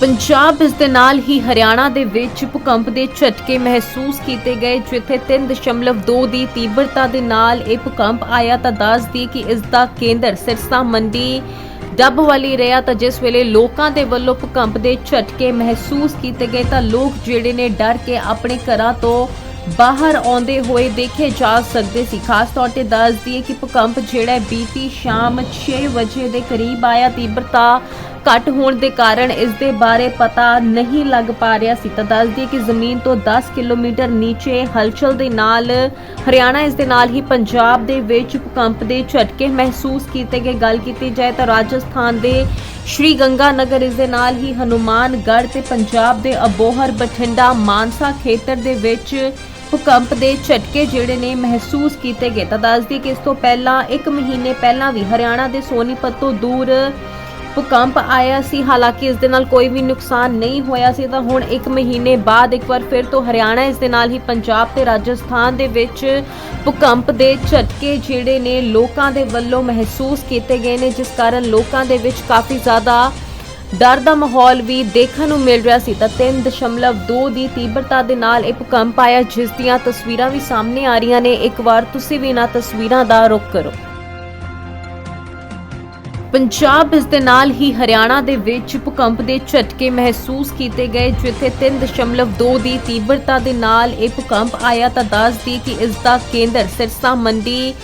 ਪੰਜਾਬ ਇਸ ਦੇ ਨਾਲ ਹੀ ਹਰਿਆਣਾ ਦੇ ਵਿੱਚ ਭੂਕੰਪ ਦੇ ਝਟਕੇ ਮਹਿਸੂਸ ਕੀਤੇ ਗਏ, ਜਿੱਥੇ 3.2 ਦੀ ਤੀਬਰਤਾ ਦੇ ਨਾਲ ਇਹ ਭੂਕੰਪ ਆਇਆ ਤਾਂ ਦੱਸਦੀ ਕਿ ਇਸ ਦਾ ਕੇਂਦਰ ਸਿਰਸਾ ਮੰਡੀ ਡੱਬ ਵਾਲੀ ਰਿਹਾ ਤਾਂ ਜਿਸ ਵੇਲੇ ਲੋਕਾਂ ਦੇ ਵੱਲੋਂ ਭੂਕੰਪ ਦੇ ਝਟਕੇ ਮਹਿਸੂਸ ਕੀਤੇ ਗਏ ਤਾਂ ਲੋਕ ਜਿਹੜੇ ਨੇ ਡਰ ਕੇ ਆਪਣੇ ਘਰਾਂ ਤੋਂ ਬਾਹਰ ਆਉਂਦੇ ਹੋਏ ਦੇਖੇ ਜਾ ਸਕਦੇ ਸੀ। ਖਾਸ ਤੌਰ ਤੇ ਦੱਸ ਦਈਏ ਕਿ ਭੂਕੰਪ ਜਿਹੜਾ ਬੀਤੀ ਸ਼ਾਮ 6 ਵਜੇ ਦੇ ਕਰੀਬ ਆਇਆ। ਤੀਬਰਤਾ ਘੱਟ ਹੋਣ ਦੇ ਕਾਰਨ ਇਸ ਦੇ ਬਾਰੇ ਪਤਾ ਨਹੀਂ ਲੱਗ ਪਾ ਰਿਹਾ ਸੀ। ਤਾਂ ਦੱਸ ਦਈਏ ਕਿ ਜ਼ਮੀਨ ਤੋਂ 10 ਕਿਲੋਮੀਟਰ ਨੀਚੇ ਹਲਚਲ ਦੇ ਨਾਲ ਹਰਿਆਣਾ ਇਸ ਦੇ ਨਾਲ ਹੀ ਪੰਜਾਬ ਦੇ ਵਿੱਚ ਭੂਕੰਪ ਦੇ ਝਟਕੇ ਮਹਿਸੂਸ ਕੀਤੇ ਗਏ। ਗੱਲ ਕੀਤੀ ਜਾਏ ਤਾਂ ਰਾਜਸਥਾਨ ਦੇ ਸ਼੍ਰੀ ਗੰਗਾ ਨਗਰ ਇਸ ਦੇ ਨਾਲ ਹੀ ਹਨੂਮਾਨਗੜ੍ਹ ਤੇ ਪੰਜਾਬ ਦੇ ਅਬੋਹਰ ਬਠਿੰਡਾ ਮਾਨਸਾ ਖੇਤਰ ਦੇ ਵਿੱਚ ਭੂਕੰਪ ਦੇ ਝਟਕੇ ਜਿਹੜੇ ਨੇ ਮਹਿਸੂਸ ਕੀਤੇ ਗਏ। ਤਾਂ ਦੱਸਦੀ ਕਿ ਇਸ ਤੋਂ ਪਹਿਲਾਂ 1 ਮਹੀਨੇ ਪਹਿਲਾਂ ਵੀ ਹਰਿਆਣਾ ਦੇ ਸੋਨੀਪਤ ਤੋਂ ਦੂਰ ਭੂਕੰਪ ਆਇਆ ਸੀ, ਹਾਲਾਂਕਿ ਇਸ ਦੇ ਨਾਲ ਕੋਈ ਵੀ ਨੁਕਸਾਨ ਨਹੀਂ ਹੋਇਆ ਸੀ, ਤਾਂ ਹੁਣ 1 ਮਹੀਨੇ ਬਾਅਦ ਇੱਕ ਵਾਰ ਫਿਰ ਤੋਂ ਹਰਿਆਣਾ ਇਸ ਦੇ ਨਾਲ ਹੀ ਪੰਜਾਬ ਤੇ ਰਾਜਸਥਾਨ ਦੇ ਵਿੱਚ ਭੂਕੰਪ ਦੇ ਝਟਕੇ ਜਿਹੜੇ ਨੇ ਲੋਕਾਂ ਦੇ ਵੱਲੋਂ ਮਹਿਸੂਸ ਕੀਤੇ ਗਏ ਨੇ, ਜਿਸ ਕਾਰਨ ਲੋਕਾਂ ਦੇ ਵਿੱਚ ਕਾਫੀ ਜ਼ਿਆਦਾ ਡਰ ਦਾ ਮਾਹੌਲ ਵੀ ਦੇਖਣ ਨੂੰ ਮਿਲ ਰਿਹਾ ਸੀ। ਤਾਂ 3.2 ਦੀ ਤੀਬਰਤਾ ਦੇ ਨਾਲ ਇਹ ਭੂਕੰਪ ਆਇਆ, ਜਿਸ ਦੀਆਂ ਤਸਵੀਰਾਂ ਵੀ ਸਾਹਮਣੇ ਆ ਰਹੀਆਂ ਨੇ। ਇੱਕ ਵਾਰ ਤੁਸੀਂ ਵੀ ਇਹਨਾਂ ਤਸਵੀਰਾਂ ਦਾ ਰੁਖ ਕਰੋ। ਪੰਜਾਬ ਇਸ ਦੇ ਨਾਲ ਹੀ ਹਰਿਆਣਾ ਦੇ ਵਿੱਚ ਭੂਕੰਪ ਦੇ ਝਟਕੇ ਮਹਿਸੂਸ ਕੀਤੇ ਗਏ, ਜਿੱਥੇ 3.2 ਦੀ ਤੀਬਰਤਾ ਦੇ ਨਾਲ ਇਹ ਭੂਕੰਪ ਆਇਆ ਤਾਂ ਦੱਸਦੀ ਕਿ ਇਸ ਦਾ ਕੇਂਦਰ ਸਿਰਸਾ ਮੰਡੀ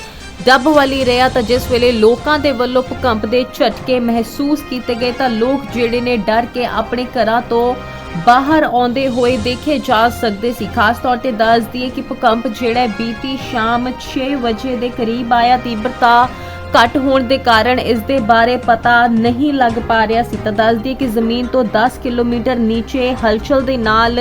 ਡੱਬ ਵਾਲੀ ਰਿਹਾ ਤਾਂ ਜਿਸ ਵੇਲੇ ਲੋਕਾਂ ਦੇ ਵੱਲੋਂ ਭੂਕੰਪ ਦੇ ਝਟਕੇ ਮਹਿਸੂਸ ਕੀਤੇ ਗਏ ਤਾਂ ਲੋਕ ਜਿਹੜੇ ਨੇ ਡਰ ਕੇ ਆਪਣੇ ਘਰਾਂ ਤੋਂ ਬਾਹਰ ਆਉਂਦੇ ਹੋਏ ਦੇਖੇ ਜਾ ਸਕਦੇ ਸੀ। ਖਾਸ ਤੌਰ ਤੇ ਦੱਸ ਦਈਏ ਕਿ ਭੂਕੰਪ ਜਿਹੜਾ ਬੀਤੀ ਸ਼ਾਮ 6 ਵਜੇ ਦੇ ਕਰੀਬ ਆਇਆ। ਤੀਬਰਤਾ ਘੱਟ ਹੋਣ ਦੇ ਕਾਰਨ ਇਸ ਦੇ ਬਾਰੇ ਪਤਾ ਨਹੀਂ ਲੱਗ ਪਾ ਰਿਹਾ ਸੀ। ਤਾਂ ਦੱਸਦੀ ਕਿ ਜ਼ਮੀਨ ਤੋਂ 10 ਕਿਲੋਮੀਟਰ ਨੀਚੇ ਹਲਚਲ ਦੇ ਨਾਲ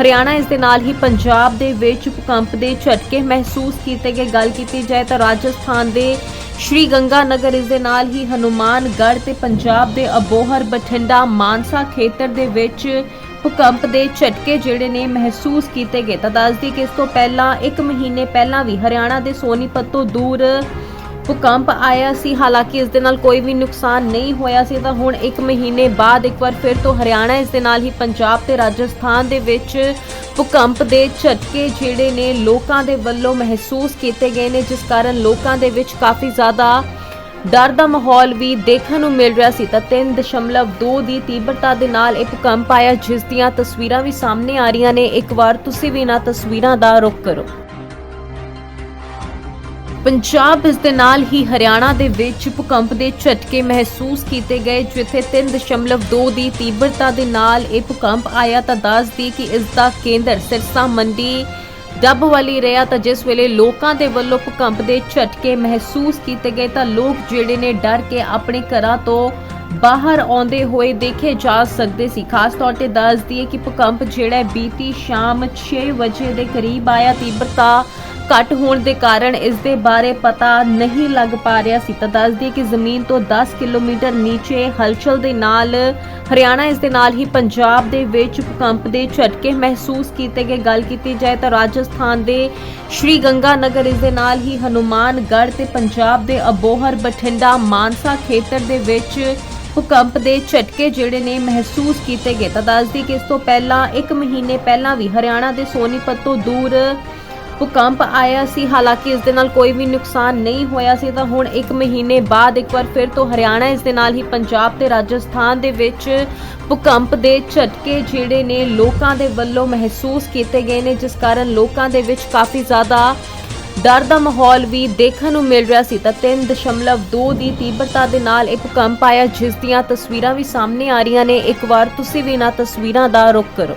ਹਰਿਆਣਾ ਇਸ ਦੇ ਨਾਲ ਹੀ ਪੰਜਾਬ ਦੇ ਵਿੱਚ ਭੂਕੰਪ ਦੇ ਝਟਕੇ ਮਹਿਸੂਸ ਕੀਤੇ ਗਏ। ਗੱਲ ਕੀਤੀ ਜਾਏ ਤਾਂ ਰਾਜਸਥਾਨ ਦੇ ਸ਼੍ਰੀ ਗੰਗਾ ਨਗਰ ਇਸ ਦੇ ਨਾਲ ਹੀ ਹਨੂਮਾਨਗੜ੍ਹ ਤੇ ਪੰਜਾਬ ਦੇ ਅਬੋਹਰ ਬਠਿੰਡਾ ਮਾਨਸਾ ਖੇਤਰ ਦੇ ਵਿੱਚ ਭੂਕੰਪ ਦੇ ਝਟਕੇ ਜਿਹੜੇ ਨੇ ਮਹਿਸੂਸ ਕੀਤੇ ਗਏ। ਤਾਂ ਦੱਸਦੀ ਕਿ ਇਸ ਤੋਂ ਪਹਿਲਾਂ 1 ਮਹੀਨੇ ਪਹਿਲਾਂ ਵੀ ਹਰਿਆਣਾ ਦੇ ਸੋਨੀਪਤ ਤੋਂ ਦੂਰ ਭੂਕੰਪ ਆਇਆ ਸੀ, ਹਾਲਾਂਕਿ ਇਸ ਦੇ ਨਾਲ ਕੋਈ ਵੀ ਨੁਕਸਾਨ ਨਹੀਂ ਹੋਇਆ ਸੀ, ਤਾਂ ਹੁਣ 1 ਮਹੀਨੇ ਬਾਅਦ ਇੱਕ ਵਾਰ ਫਿਰ ਤੋਂ ਹਰਿਆਣਾ, ਇਸ ਦੇ ਨਾਲ ਹੀ ਪੰਜਾਬ ਤੇ ਰਾਜਸਥਾਨ ਦੇ ਵਿੱਚ ਭੂਕੰਪ ਦੇ ਝਟਕੇ ਜਿਹੜੇ ਨੇ ਲੋਕਾਂ ਦੇ ਵੱਲੋਂ ਮਹਿਸੂਸ ਕੀਤੇ ਗਏ ਨੇ, ਜਿਸ ਕਾਰਨ ਲੋਕਾਂ ਦੇ ਵਿੱਚ ਕਾਫੀ ਜ਼ਿਆਦਾ ਡਰ ਦਾ ਮਾਹੌਲ ਵੀ ਦੇਖਣ ਨੂੰ ਮਿਲ ਰਿਹਾ ਸੀ। ਤਾਂ 3.2 ਦੀ ਤੀਬਰਤਾ ਦੇ ਨਾਲ ਇਹ ਭੂਕੰਪ ਆਇਆ, ਜਿਸ ਦੀਆਂ ਤਸਵੀਰਾਂ ਵੀ ਸਾਹਮਣੇ ਆ ਰਹੀਆਂ ਨੇ। ਇੱਕ ਵਾਰ ਤੁਸੀਂ ਵੀ ਇਹਨਾਂ ਤਸਵੀਰਾਂ ਦਾ ਰੁਖ ਕਰੋ। ਪੰਜਾਬ ਇਸ ਦੇ ਨਾਲ ਹੀ ਹਰਿਆਣਾ ਦੇ ਵਿੱਚ ਭੂਕੰਪ ਦੇ ਝਟਕੇ ਮਹਿਸੂਸ ਕੀਤੇ ਗਏ, ਜਿੱਥੇ 3.2 ਦੀ ਤੀਬਰਤਾ ਦੇ ਨਾਲ ਇਹ ਭੂਕੰਪ ਆਇਆ ਤਾਂ ਦੱਸਦੀ ਕਿ ਇਸ ਦਾ ਕੇਂਦਰ ਸਿਰਸਾ ਮੰਡੀ ਡੱਬ ਵਾਲੀ ਰਿਹਾ ਤਾਂ ਜਿਸ ਵੇਲੇ ਲੋਕਾਂ ਦੇ ਵੱਲੋਂ ਭੂਕੰਪ ਦੇ ਝਟਕੇ ਮਹਿਸੂਸ ਕੀਤੇ ਗਏ ਤਾਂ ਲੋਕ ਜਿਹੜੇ ਨੇ ਡਰ ਕੇ ਆਪਣੇ ਘਰਾਂ ਤੋਂ ਬਾਹਰ ਆਉਂਦੇ ਹੋਏ ਦੇਖੇ ਜਾ ਸਕਦੇ ਸੀ। ਖਾਸ ਤੌਰ ਤੇ ਦੱਸ ਦਈਏ ਕਿ ਭੂਕੰਪ ਜਿਹੜਾ ਬੀਤੀ ਸ਼ਾਮ 6 ਵਜੇ ਦੇ ਕਰੀਬ ਆਇਆ। ਤੀਬਰਤਾ ਘੱਟ ਹੋਣ ਦੇ ਕਾਰਨ ਇਸ ਦੇ ਬਾਰੇ ਪਤਾ ਨਹੀਂ ਲੱਗ ਪਾ ਰਿਹਾ ਸੀ। ਤਾਂ ਦੱਸਦੀ ਕਿ ਜ਼ਮੀਨ ਤੋਂ 10 ਕਿਲੋਮੀਟਰ ਨੀਚੇ ਹਲਚਲ ਦੇ ਨਾਲ ਹਰਿਆਣਾ, ਇਸ ਦੇ ਨਾਲ ਹੀ ਪੰਜਾਬ ਦੇ ਵਿੱਚ ਭੂਕੰਪ ਦੇ ਝਟਕੇ ਮਹਿਸੂਸ ਕੀਤੇ ਗਏ। ਗੱਲ ਕੀਤੀ ਜਾਏ ਤਾਂ ਰਾਜਸਥਾਨ ਦੇ ਸ਼੍ਰੀ ਗੰਗਾ ਨਗਰ ਇਸ ਦੇ ਨਾਲ ਹੀ ਹਨੂਮਾਨਗੜ੍ਹ ਤੇ ਪੰਜਾਬ ਦੇ ਅਬੋਹਰ, ਬਠਿੰਡਾ, ਮਾਨਸਾ ਖੇਤਰ ਦੇ ਵਿੱਚ ਭੂਕੰਪ ਦੇ ਝਟਕੇ ਜਿਹੜੇ ਨੇ ਮਹਿਸੂਸ ਕੀਤੇ ਗਏ। ਤਾਂ ਦੱਸਦੀ ਕਿ ਇਸ ਤੋਂ ਪਹਿਲਾਂ 1 ਮਹੀਨੇ ਪਹਿਲਾਂ ਵੀ ਹਰਿਆਣਾ ਦੇ ਸੋਨੀਪਤ ਤੋਂ ਦੂਰ ਭੂਕੰਪ ਆਇਆ ਸੀ। ਹਾਲਾਂਕਿ ਇਸ ਦੇ ਨਾਲ ਕੋਈ ਵੀ ਨੁਕਸਾਨ ਨਹੀਂ ਹੋਇਆ ਸੀ ਤਾਂ ਹੁਣ 1 ਮਹੀਨੇ ਬਾਅਦ ਇੱਕ ਵਾਰ ਫਿਰ ਤੋਂ ਹਰਿਆਣਾ ਇਸ ਦੇ ਨਾਲ ਹੀ ਪੰਜਾਬ ਤੇ ਰਾਜਸਥਾਨ ਦੇ ਵਿੱਚ ਭੂਕੰਪ ਦੇ ਝਟਕੇ ਜਿਹੜੇ ਨੇ ਲੋਕਾਂ ਦੇ ਵੱਲੋਂ ਮਹਿਸੂਸ ਕੀਤੇ ਗਏ ਨੇ, ਜਿਸ ਕਾਰਨ ਲੋਕਾਂ ਦੇ ਵਿੱਚ ਕਾਫੀ ਜ਼ਿਆਦਾ ਡਰ ਦਾ ਮਾਹੌਲ ਵੀ ਦੇਖਣ ਨੂੰ ਮਿਲ ਰਿਹਾ ਸੀ। ਤਾਂ 3.2 ਦੀ ਤੀਬਰਤਾ ਦੇ ਨਾਲ ਇਹ ਭੂਕੰਪ ਆਇਆ, ਜਿਸ ਦੀਆਂ ਤਸਵੀਰਾਂ ਵੀ ਸਾਹਮਣੇ ਆ ਰਹੀਆਂ ਨੇ। ਇੱਕ ਵਾਰ ਤੁਸੀਂ ਵੀ ਇਹਨਾਂ ਤਸਵੀਰਾਂ ਦਾ ਰੁਖ ਕਰੋ।